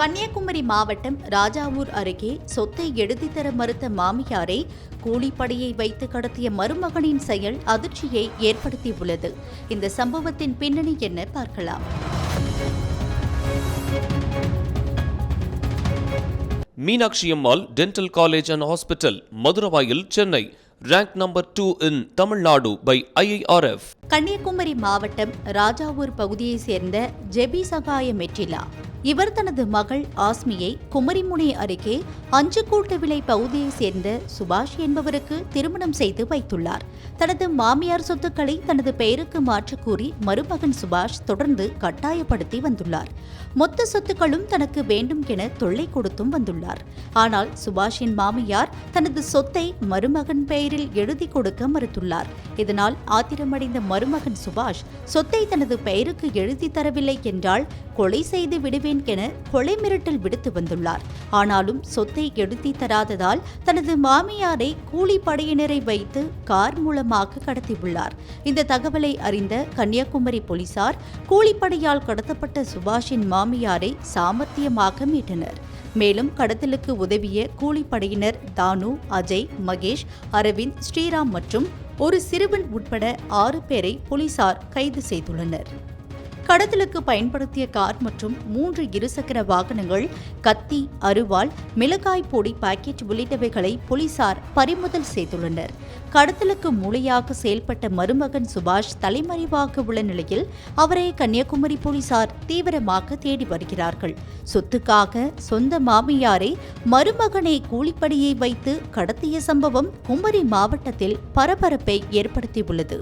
கன்னியாகுமரி மாவட்டம் ராஜாவூர் அருகே சொத்தை எழுதித் தர மறுத்த மாமியாரை கூலிப்படையை வைத்து கடத்திய மருமகனின் செயல் அதிர்ச்சியை ஏற்படுத்தியுள்ளது. இந்த சம்பவத்தின் பின்னணி என்ன பார்க்கலாம். Meenakshi Ammal dental college and hospital Maduravoyal Chennai. Rank number two in Tamil Nadu by IIRF Kanniyakumari மாவட்டம் ராஜாவூர் பகுதியைச் சேர்ந்த ஜெபி சகாய மெட்ரிலா இவர் தனது மகள் ஆஸ்மியை குமரிமுனை அருகே அஞ்சுக்கூட்டு விலை பகுதியைச் சேர்ந்த சுபாஷ் என்பவருக்கு திருமணம் செய்து வைத்துள்ளார். தனது மாமியார் சொத்துக்களை தனது பெயருக்கு மாற்றக் கூறி மருமகன் சுபாஷ் தொடர்ந்து கட்டாயப்படுத்தி வந்துள்ளார். மொத்த சொத்துக்களும் தனக்கு வேண்டும் என தொல்லை கொடுத்தும் வந்துள்ளார். ஆனால் சுபாஷின் மாமியார் தனது சொத்தை மருமகன் பெயரில் எழுதி கொடுக்க மறுத்துள்ளார். இதனால் ஆத்திரமடைந்த மருமகன் சுபாஷ் சொத்தை தனது பெயருக்கு எழுதி தரவில்லை என்றால் கொலை செய்து விடுவேன் என கொலை மிரட்டல் விடுத்து வந்துள்ளார். ஆனாலும் சொத்தை எடுத்தி தராததால் தனது மாமியாரை கூலிப்படையினரை வைத்து கார் மூலமாக கடத்தியுள்ளார். இந்த தகவலை அறிந்த கன்னியாகுமரி போலீசார் கூலிப்படையால் கடத்தப்பட்ட சுபாஷின் மாமியாரை சாமர்த்தியமாக மீட்டனர். மேலும் கடத்தலுக்கு உதவிய கூலிப்படையினர் தானு அஜய் மகேஷ் அரவிந்த் ஸ்ரீராம் மற்றும் ஒரு சிறுவன் உட்பட ஆறு பேரை போலீசார் கைது செய்துள்ளனர். கடத்தலுக்கு பயன்படுத்திய கார் மற்றும் மூன்று இருசக்கர வாகனங்கள் கத்தி அருவாள் மிளகாய் பொடி பாக்கெட் உள்ளிட்டவைகளை போலீசார் பறிமுதல் செய்துள்ளனர். கடத்தலுக்கு மூளையாக செயல்பட்ட மருமகன் சுபாஷ் தலைமறைவாக உள்ள நிலையில் அவரை கன்னியாகுமரி போலீசார் தீவிரமாக தேடி வருகிறார்கள். சொத்துக்காக சொந்த மாமியாரை மருமகனை கூலிப்படியை வைத்து கடத்திய சம்பவம் குமரி மாவட்டத்தில் பரபரப்பை ஏற்படுத்தியுள்ளது.